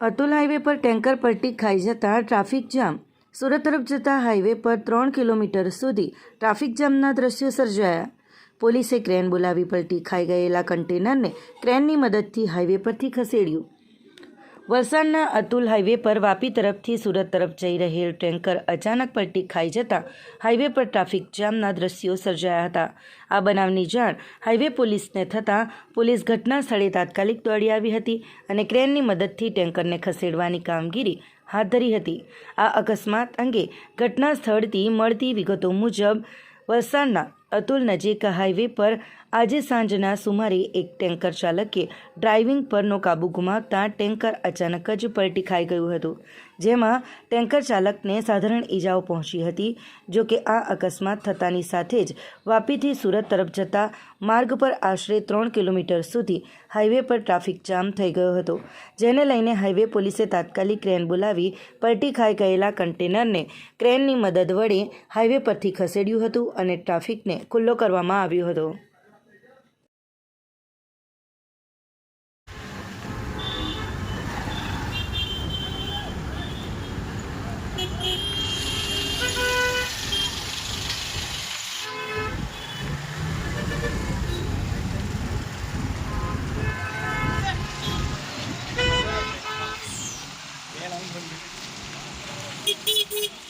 Atul highway પર tanker પલટી ખાઈ જતા ટ્રાફિક જામ. સુરત તરફ જતા હાઈવે પર ત્રણ કિલોમીટર સુધી ટ્રાફિક જામના દ્રશ્યો સર્જાયા. પોલીસે ક્રેન બોલાવી પલટી ખાઈ ગયેલા કન્ટેનરને ક્રેનની મદદથી હાઈવે પરથી ખસેડ્યું. વલસાડના અતુલ હાઈવે પર વાપી તરફથી સુરત તરફ જઈ રહેલ ટેન્કર અચાનક પલટી ખાઈ જતા હાઈવે પર ટ્રાફિક જામના દ્રશ્યો સર્જાયા હતા. આ બનાવની જાણ હાઈવે પોલીસને થતાં પોલીસ ઘટના સ્થળે તાત્કાલિક દોડી આવી હતી અને ક્રેનની મદદથી ટેન્કરને ખસેડવાની કામગીરી હાથ ધરી હતી. આ અકસ્માત અંગે ઘટના સ્થળથી મળતી વિગતો મુજબ વલસાડના અતુલ નજીક હાઈવે પર આજે સાંજના સુમારે એક ટેન્કર ચાલકે ડ્રાઇવિંગ પરનો કાબુ ગુમાવતા ટેન્કર અચાનક જ પલટી ખાઈ ગયું હતું, જેમાં ટેન્કર ચાલકને સાધારણ ઈજાઓ પહોંચી હતી, જો કે આ અકસ્માત થતાની સાથે જ વાપીથી સુરત તરફ જતા માર્ગ પર આશરે ત્રણ કિલોમીટર સુધી હાઈવે પર ટ્રાફિક જામ થઈ ગયો હતો, જેને લઈને હાઈવે પોલીસે તાત્કાલિક ક્રેન બોલાવી પલટી ખાઈ ગયેલા કન્ટેનરને ક્રેનની મદદ વડે હાઈવે પરથી ખસેડ્યું હતું અને ટ્રાફિકને ખુલ્લો કરવામાં આવ્યો હતો. Beep, beep, beep.